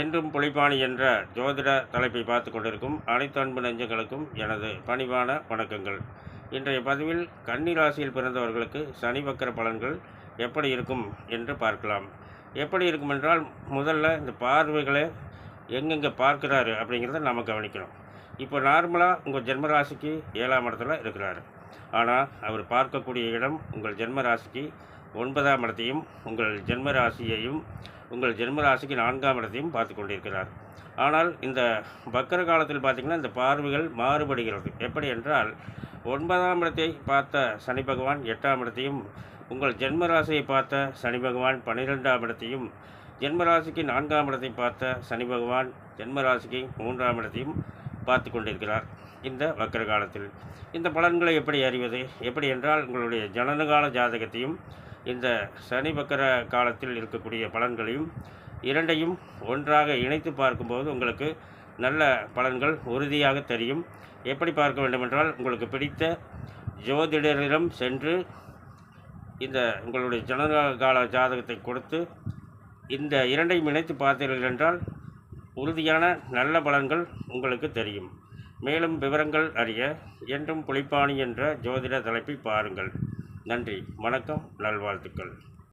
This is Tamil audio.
என்றும் புலிப்பாணி என்ற ஜோதிட தலைப்பை பார்த்து கொண்டிருக்கும் அனைத்து அன்பு நெஞ்சங்களுக்கும் எனது பணிவான வணக்கங்கள். இன்றைய பதிவில் கன்னி ராசியில் பிறந்தவர்களுக்கு சனி வக்கர பலன்கள் எப்படி இருக்கும் என்று பார்க்கலாம். எப்படி இருக்கும் என்றால் முதல்ல இந்த பார்வைகளை எங்கெங்கே பார்க்குறாரு அப்படிங்கிறத நம்ம கவனிக்கணும். இப்போ நார்மலாக உங்கள் ஜென்மராசிக்கு ஏழாம் இடத்துல இருக்கிறாரு. ஆனால் அவர் பார்க்கக்கூடிய இடம் உங்கள் ஜென்மராசிக்கு ஒன்பதாம் இடத்தையும் உங்கள் ஜென்ம ராசியையும் உங்கள் ஜென்ம ராசிக்கு நான்காம் இடத்தையும் பார்த்து கொண்டிருக்கிறார். ஆனால் இந்த பக்கர காலத்தில் பார்த்திங்கன்னா இந்த பார்வைகள் மாறுபடுகிறது. எப்படி என்றால் ஒன்பதாம் இடத்தை பார்த்த சனி பகவான் எட்டாம் இடத்தையும் உங்கள் ஜென்ம ராசியை பார்த்த சனி பகவான் பன்னிரெண்டாம் இடத்தையும் ஜென்மராசிக்கு நான்காம் இடத்தை பார்த்த சனி பகவான் ஜென்மராசிக்கு மூன்றாம் இடத்தையும் பார்த்து கொண்டிருக்கிறார் இந்த வக்கர காலத்தில். இந்த பலன்களை எப்படி அறிவது? எப்படி என்றால் உங்களுடைய ஜனனகால ஜாதகத்தையும் இந்த சனி பக்கர காலத்தில் இருக்கக்கூடிய பலன்களையும் இரண்டையும் ஒன்றாக இணைத்து பார்க்கும்போது உங்களுக்கு நல்ல பலன்கள் உறுதியாக தெரியும். எப்படி பார்க்க வேண்டுமென்றால் உங்களுக்கு பிடித்த ஜோதிடரிடம் சென்று இந்த உங்களுடைய ஜனகால ஜாதகத்தை கொடுத்து இந்த இரண்டையும் இணைத்து பார்த்தீர்கள் என்றால் உறுதியான நல்ல பலன்கள் உங்களுக்கு தெரியும். மேலும் விவரங்கள் அறிய என்றும் புலிப்பாணி என்ற ஜோதிட தலைப்பை பாருங்கள். நன்றி. வணக்கம். நல்வாழ்த்துக்கள்.